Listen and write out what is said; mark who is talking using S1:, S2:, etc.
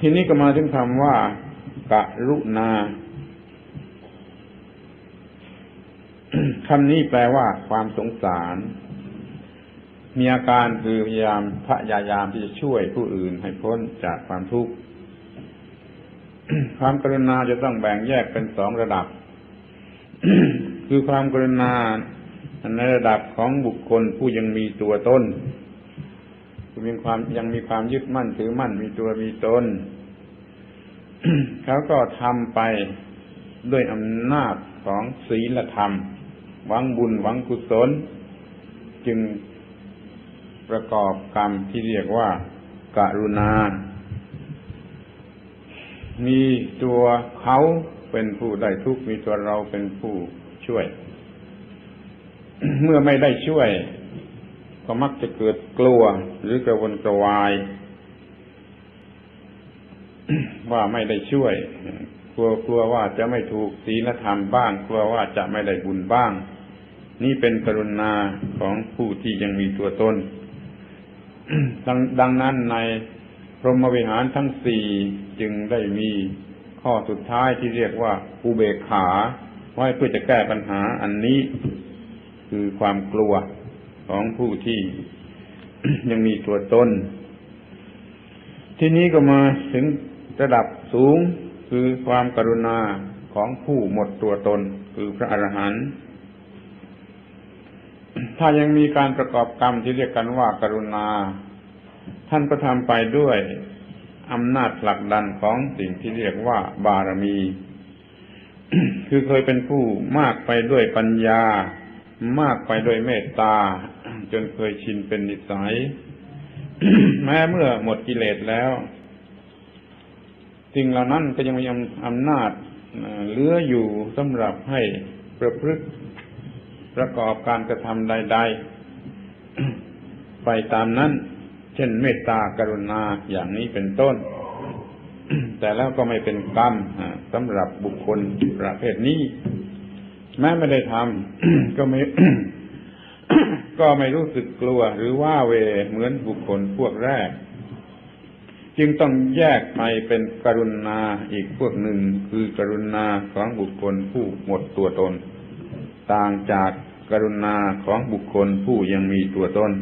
S1: ทีนี้ก็มาถึงคำว่ากรุณาคำนี้แปลว่าความสงสาร มีอาการคือพยายามพยายามที่จะช่วยผู้อื่นให้พ้นจากความทุกข์ ความกรุณาจะต้องแบ่งแยกเป็นสองระดับ คือความกรุณาในระดับของบุคคลผู้ยังมีตัวตน มีความยังมีความยึดมั่นถือมั่นมีตัวมีตนเขาก็ทำไปด้วยอำนาจของศีลธรรม หวังบุญหวังกุศล จึงประกอบกรรมที่เรียกว่าการุณา มีตัวเขาเป็นผู้ได้ทุกมีตัวเราเป็นผู้ช่วย เมื่อไม่ได้ช่วย ก็มักจะเกิดกลัวหรือกระวนกระวาย ว่าไม่ได้ช่วย กลัวกลัวว่าจะไม่ถูกศีลธรรมบ้าง กลัวว่าจะไม่ได้บุญบ้าง นี่เป็นกรุณาของผู้ที่ยังมีตัวตนดังดังนั้นในพรหมวิหารทั้งสี่จึงได้มีข้อสุดท้ายที่เรียกว่าอุเบกขา ไว้เพื่อจะแก้ปัญหาอันนี้คือความกลัว ของผู้ที่ยังมีตัวตน ที่นี้ก็มาถึงระดับสูงคือความกรุณาของผู้หมดตัวตน คือพระอรหันต์ถ้ายังมีการประกอบกรรมที่เรียกกันว่ากรุณา ท่านก็ทำไปด้วยอำนาจผลักดันของสิ่งที่เรียกว่าบารมี คือเคยเป็นผู้มากไปด้วยปัญญา มากไปด้วยเมตตา จนเคยชินเป็นนิสัย แม้เมื่อหมดกิเลสแล้วสิ่งเหล่านั้นก็ยังมีอำนาจเหลืออยู่สำหรับให้ประพฤติประกอบการกระทำใด ๆ ไปตามนั้น เช่นเมตตากรุณาอย่างนี้เป็นต้น แต่แล้วก็ไม่เป็นกรรมสำหรับบุคคลประเภทนี้ แม้ไม่ได้ทำก็ไม่ ก็ไม่รู้สึกกลัวหรือว่าเวเหมือนบุคคลพวกแรก จึงต้องแยกไปเป็นกรุณาอีกพวกหนึ่งคือกรุณาของบุคคลผู้หมดตัวตน ต่างจากกรุณาของบุคคลผู้ยังมีตัวตน